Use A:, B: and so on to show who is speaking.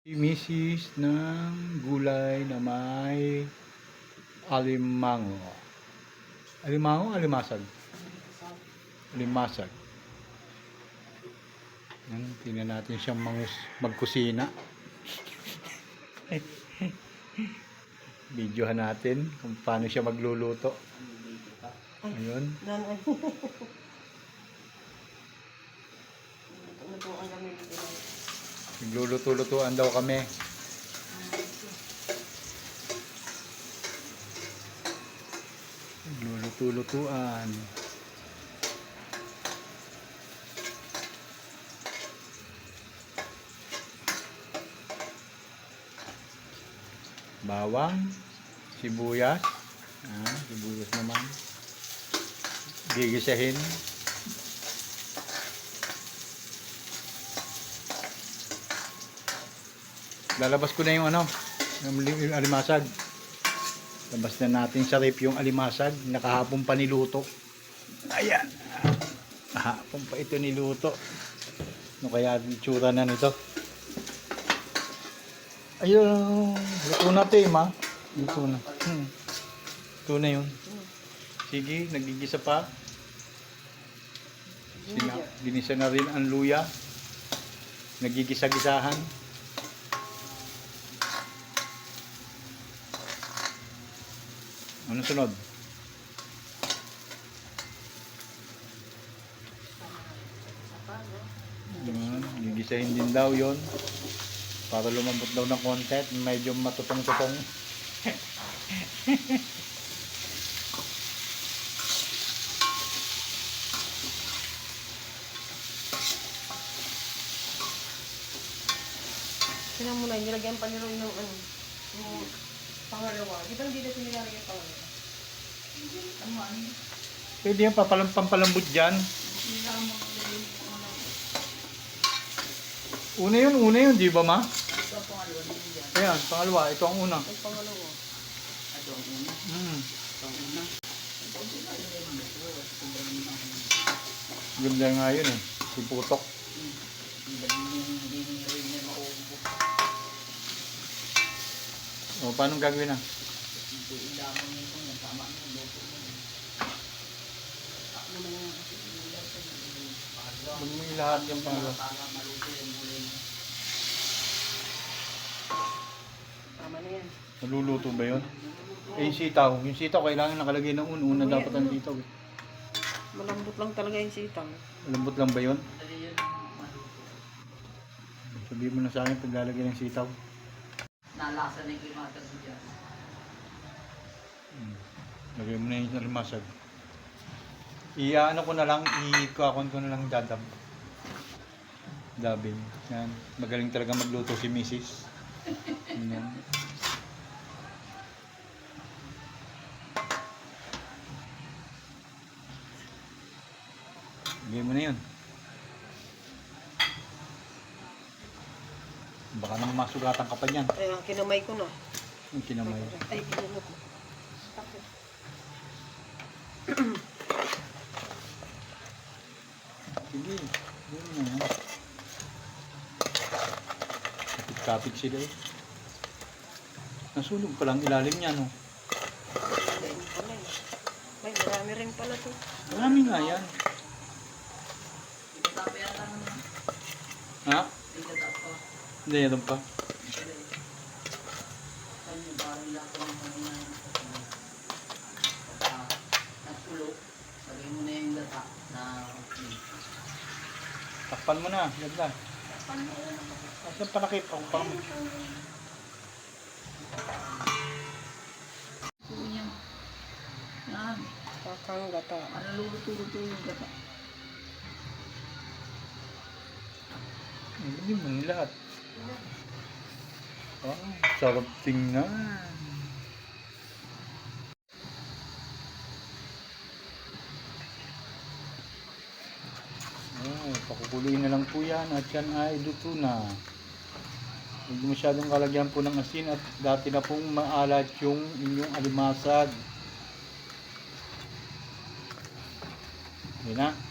A: Misis ng gulay na may alimango. Alimango, alimasag? Alimasag. Yan, tingnan natin siyang mangus, magkusina. Videohan natin kung paano siya magluluto. Ayun.
B: Dan ay. Ano po ang gamitin ko?
A: Nagluluto-lutuan daw kami. Nagluluto-lutuan. Bawang, sibuyas. Ah, sibuyas naman. Gigisahin. Lalabas ko na yung ano, yung li- yung alimasag. Labas na natin sa rip yung alimasag. Nakahapon pa niluto. Ayan. Kahapon pa ito niluto. Ano kaya ang tsura na nito? Ayun. Luto na ito eh, ma. Luto na. Hmm. Luto na yun. Sige, nagigisa pa. Sina, ginisa na rin ang luya. Nagigisa-gisahan. Ano sunod? Yun, gigisahin din daw yon para lumambot daw ng konti at medyo matutong-tutong.
B: Sino mo nilagyan pa nila yung ano, yung pangalawa. Di ba hindi na sila nilagyan yung pangalawa?
A: Pwede yung papalam pampalambot dyan. Una yun, una yun, di ba ma? Ayan, pangalawa, ito ang una.
B: Yung pangalawa.
A: Mm. Ganda nga yun eh. Si Putok. O, paano gagawin na? Huwag mo ilahat yung
B: yan.
A: Naluluto ba yun? Eh, yung sitaw. Yung sitaw, kailangan nakalagay ng una. Una dapat ang sitaw. eh.
B: Malambot lang talaga yung sitang.
A: Malambot lang ba yun? Sabihin mo na sa akin pag lalagay ng sitaw.
C: Nalasa na yung klimatag mo dyan.
A: Hmm. Lagay mo na yung nalimasag. I-ano ko na lang, i-kuakon ko na lang dadab. Dabin. Yan. Magaling talaga magluto si Mrs. Yan. Lagay mo na yun. Baka nang masugatan ka pa niyan.
B: Kaya kinamay ko na.
A: Yung kinamay.
B: Ay, kinamay ko.
A: Sige, yun na. Kapit-kapit sila eh. Nasunog pa lang ilalim niya, no?
B: May marami rin pala to.
A: Marami nga yan. Ha? Hindi, yan pa.
C: Yung mo na yung
A: Takpan mo na, ganda. Asan panakip? Ako pa mo.
C: Gusto niya. Yan.
B: Kakang gata.
C: Para luluto-luto yung data.
A: Hindi mo lahat. Oh, sarap tingnan. Oh, pakukuluin na lang po yan at yan ay luto na. Huwag masyadong kalagyan po ng asin at dati na pong maalat yung inyong alimasag. Yan na.